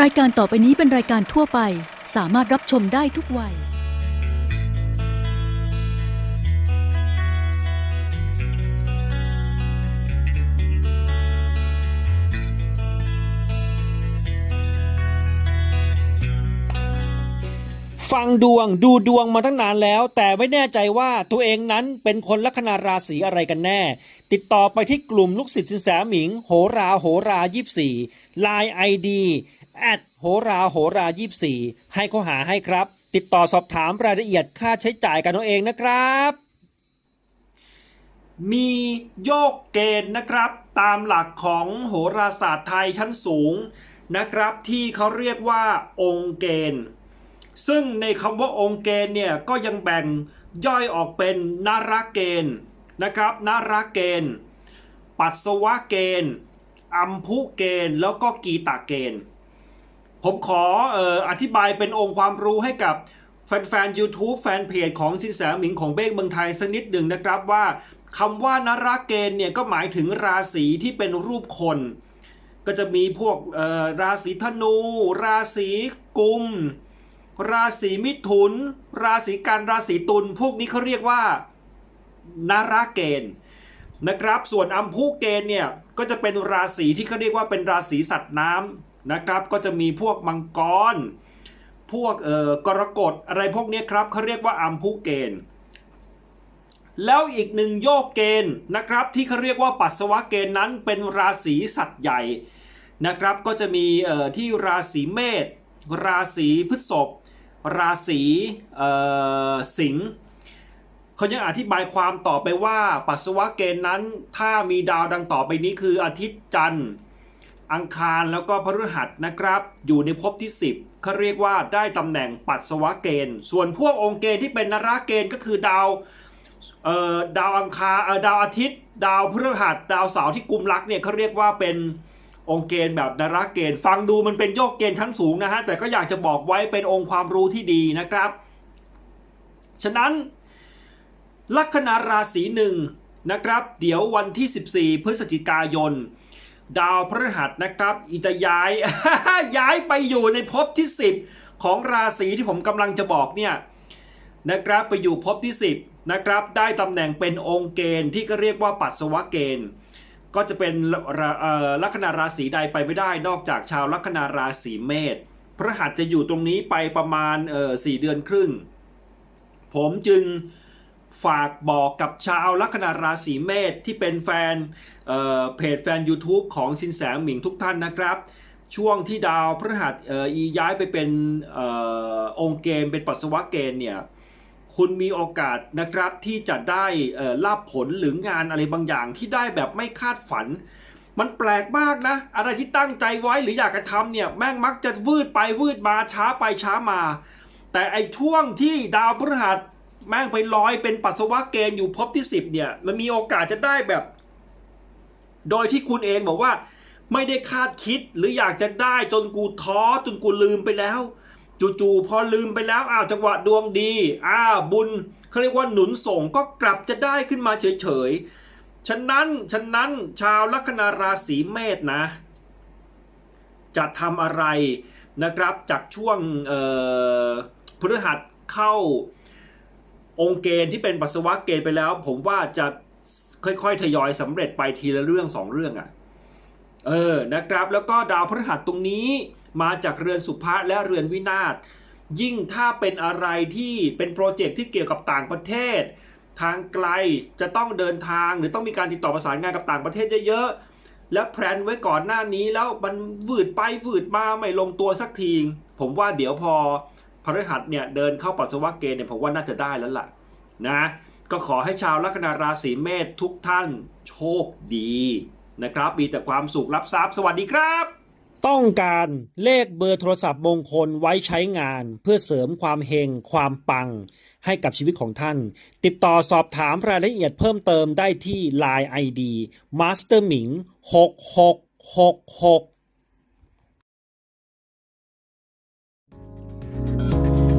รายการต่อไปนี้เป็นรายการทั่วไป สามารถรับชมได้ทุกวัย ฟังดวงดูดวงมาตั้งนานแล้ว แต่ไม่แน่ใจว่าตัวเองนั้นเป็นคนลัคนาราศีอะไรกันแน่ ติดต่อไปที่กลุ่มลูกศิษย์สินแสหมิง โหราโหรายี่สี่ไลน์ไอดี แอดโหราโหรายี่สี่ให้เขาหาให้ครับ ติดต่อสอบถามรายละเอียดค่าใช้จ่ายกันเอาเองนะครับ มีโยกเกณฑ์นะครับ ตามหลักของโหราศาสตร์ไทยชั้นสูงนะครับ ที่เขาเรียกว่าองค์เกณฑ์ ซึ่งในคำว่าองค์เกณฑ์เนี่ยก็ยังแบ่งย่อยออกเป็นนาราเกณฑ์นะครับนาราเกณฑ์ ปัสสาวะเกณฑ์อัมพุเกณฑ์แล้วก็กีตาเกณฑ์ ผมขอเอออธิบายเป็นองค์ความรู้ให้กับแฟนๆ YouTube แฟนเพจของสินแสหมิงของเบ้งเมืองไทยสักนิดหนึ่งนะครับว่าคำว่านราเกณฑ์เนี่ยก็หมายถึงราศีที่เป็นรูปคน ก็จะมีพวกราศีธนู ราศีกุม ราศีมิถุน ราศีกันราศีตุลพวกนี้เขาเรียกว่านาราเกณฑ์นะครับ ส่วนอัมพุเกณฑ์เนี่ยก็จะเป็นราศีที่เขาเรียกว่าเป็นราศีสัตว์น้ำ นะครับก็จะมีพวกมังกร พวกเอ่อกรกฎอะไรพวกนี้ครับเขาเรียกว่าอัมพุเกณฑ์แล้วอีกหนึ่งโยกเกณฑ์นะครับที่เขาเรียกว่าปัสสาวะเกณฑ์นั้นเป็นราศีสัตว์ใหญ่นะครับก็จะมีเอ่อที่ราศีเมษราศีพฤษภราศีเอ่อสิงห์เขายังอธิบายความต่อไปว่าปัสสาวะเกณฑ์นั้น ถ้ามีดาวดังต่อไปนี้คืออาทิตย์จันทร์ อังคารแล้วก็พฤหัสนะครับ อยู่ในภพที่ 10เขาเรียกว่าได้ตำแหน่งปัสสาวะเกณฑ์ ส่วนพวกองค์เกณฑ์ที่เป็นนราเกณฑ์ก็คือดาวเอ่อดาวอังคารเอ่อดาวอาทิตย์ ดาวพฤหัส ดาวเสาร์ที่กุมรักเนี่ยเขาเรียกว่าเป็นองค์เกณฑ์แบบนราเกณฑ์ ฟังดูมันเป็นโยกเกณฑ์ชั้นสูงนะฮะ แต่ก็อยากจะบอกไว้เป็นองค์ความรู้ที่ดีนะครับ ฉะนั้น ลัคนาราศีหนึ่งนะครับ เดี๋ยววันที่ 14 พฤศจิกายน ดาวพฤหัสนะครับอิจะย้าย ย้ายไปอยู่ในภพที่ 10 ของราศีที่ผมกำลังจะบอกเนี่ยนะครับไปอยู่ภพที่ 10นะครับได้ตำแหน่งเป็นองค์เกณฑ์ที่ก็เรียกว่าปัสสาวะเกณฑ์ ก็จะเป็นลัคนาราศีใดไปไม่ได้ นอกจากชาวลัคนาราศีเมษพฤหัสจะอยู่ตรงนี้ไปประมาณสี่เดือนครึ่ง ผมจึง ฝากบอกกับชาวลัคนาราศีเมษที่เป็นแฟนเเพจแฟน YouTube ของชินแสหมิงทุกท่านนะครับ ช่วงที่ดาวพฤหัสออีย้ายไปเป็นอองค์เกณฑ์เป็นปัสสาวะเกณฑ์เนี่ยคุณมีโอกาสนะครับที่จะได้ลาบผลหรืองานอะไรบางอย่างที่ได้แบบไม่คาดฝัน มันแปลกมากนะ อะไรที่ตั้งใจไว้หรืออยากจะทำเนี่ยแม่งมักจะวืดไปวืดมาช้าไปช้ามา แต่ไอช่วงที่ดาวพฤหัส แม่งไปลอยเป็นปัสสาวะเกณฑ์อยู่ภพที่10เนี่ย มันมีโอกาสจะได้แบบ โดยที่คุณเองบอกว่า ไม่ได้คาดคิดหรืออยากจะได้จนกูท้อจนกูลืมไปแล้วจู่ๆพอลืมไปแล้วอ้าวจังหวะดวงดีอ้าวบุญเขาเรียกว่าหนุนส่งก็กลับจะได้ขึ้นมาเฉยๆ ฉะนั้นฉะนั้นชาวลัคนาราศีเมษนะ จะทำอะไรนะครับจากช่วงพฤหัสเข้า องค์เกณฑ์ที่เป็นปัสสาวะเกณฑ์ไปแล้ว ผมว่าจะค่อยๆ ทยอยสำเร็จไปทีละเรื่องสองเรื่องอะ่ะ เออ นะครับ แล้วก็ดาวพฤหัสตรงนี้มาจากเรือนสุภะและเรือนวินาศ ยิ่งถ้าเป็นอะไรที่เป็นโปรเจกต์ที่เกี่ยวกับต่างประเทศ ทางไกลจะต้องเดินทางหรือต้องมีการติดต่อประสานงานกับต่างประเทศเยอะๆ และแพลนไว้ก่อนหน้านี้แล้วมันวืดไปวืดมาไม่ลงตัวสักที ผมว่าเดี๋ยวพอ พฤหัสเนี่ยเดินเข้าปัสสาวะเกณฑ์เนี่ยผมว่าน่าจะได้แล้วล่ะนะก็ขอให้ชาวลัคนาราศีเมษทุกท่านโชคดีนะครับ มีแต่ความสุขรับทรัพย์สวัสดีครับ ต้องการเลขเบอร์โทรศัพท์มงคลไว้ใช้งานเพื่อเสริมความเฮงความปังให้กับชีวิตของท่าน ติดต่อสอบถามรายละเอียดเพิ่มเติมได้ที่ Line ID Master หมิง6666